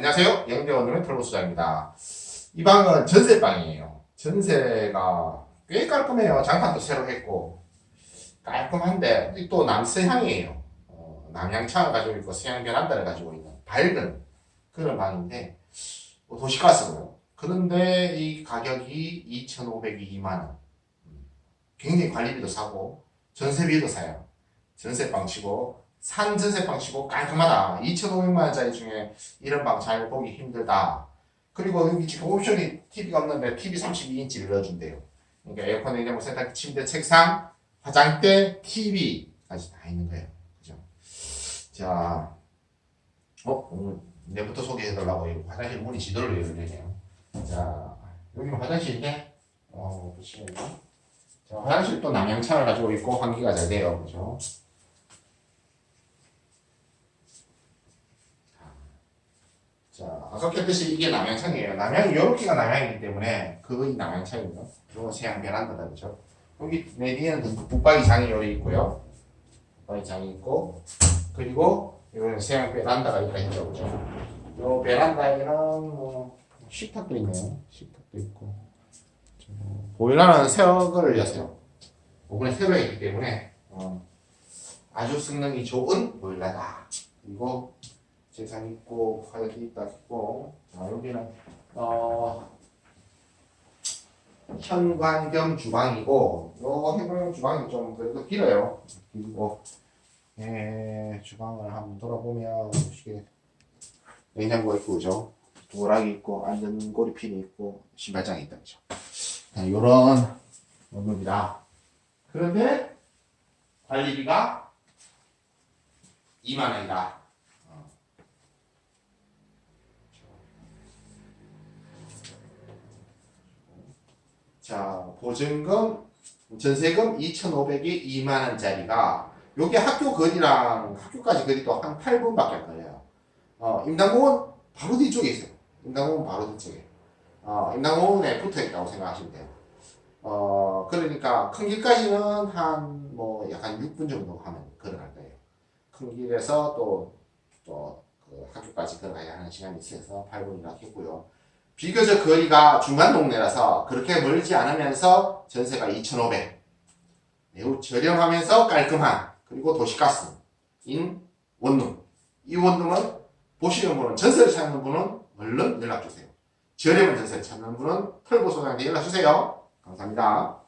안녕하세요. 영대원룸의 털보수장입니다. 이 방은 전세방이에요. 전세가 꽤 깔끔해요. 장판도 새로 했고 깔끔한데 또 남서향이에요. 어, 남향창을 가지고 있고 서양 베란다를 가지고 있는 밝은 그런 방인데 뭐 도시가스고요. 그런데 이 가격이 2,502만 원. 음, 굉장히 관리비도 사고 전세비도 사요. 전세방 치고 산 전세 방 치고 깔끔하다. 2,500만 원짜리 중에 이런 방 잘 보기 힘들다. 그리고 여기 지금 옵션이 TV가 없는데 TV 32인치를 넣어준대요. 그러니까 에어컨, 냉장고, 세탁기, 침대, 책상, 화장대, TV까지 다 있는 거예요. 그죠? 자, 어 오늘 내부터 소개해달라고 화장실 문이 지도를 열어주네요. 자, 여기는 화장실인데, 어, 보시면 자, 화장실 또 남향창을 가지고 있고 환기가 잘 돼요. 그죠? 자, 아까 켰듯이 이게 남양창이에요. 남양이 요렇게가 남양이기 때문에 그거이 남양창이죠. 요거 세양 베란다다 그죠? 여기 내 뒤에는 그 붙박이 장이 여기 있고요. 붙박이 장이 있고 그리고 요는 세양 베란다가 있다 있죠, 그죠? 요 베란다에는 뭐 식탁도 있네요. 식탁도 있고 저 보일러는 새 거를 였어요. 이번에 새로 했기 때문에 어, 아주 성능이 좋은 보일러다. 그리고 재산 있고 화장실 있다 있고. 자 여기는 어 현관 겸 주방이고 요 현관 겸 주방이 좀 그래도 길어요. 길고. 예 주방을 한번 돌아보면 보시게. 냉장고가 있고 그죠? 도락이 있고 앉는 꼬리핀이 있고 신발장이 있다 그죠? 자, 요런 원룸이다. 그런데 관리비가 2만 원이다 자, 보증금, 전세금 2,500이 2만 원짜리가 요게 학교 거리랑 학교까지 거리도 한 8분밖에 안 걸려요. 어, 임당공원 바로 뒤쪽에 있어요. 임당공원 바로 뒤쪽에. 어, 임당공원에 붙어 있다고 생각하시면 돼요. 어, 그러니까 큰 길까지는 한 뭐 약간 6분 정도 하면 걸어갈 거예요. 큰 길에서 또, 또, 그 학교까지 걸어가야 하는 시간이 있어서 8분이라고 했고요. 비교적 거리가 중간 동네라서 그렇게 멀지 않으면서 전세가 2,500. 매우 저렴하면서 깔끔한 그리고 도시가스인 원룸. 이 원룸은 보시는 분은 전세를 찾는 분은 얼른 연락 주세요. 저렴한 전세를 찾는 분은 털보 소장한테 연락 주세요. 감사합니다.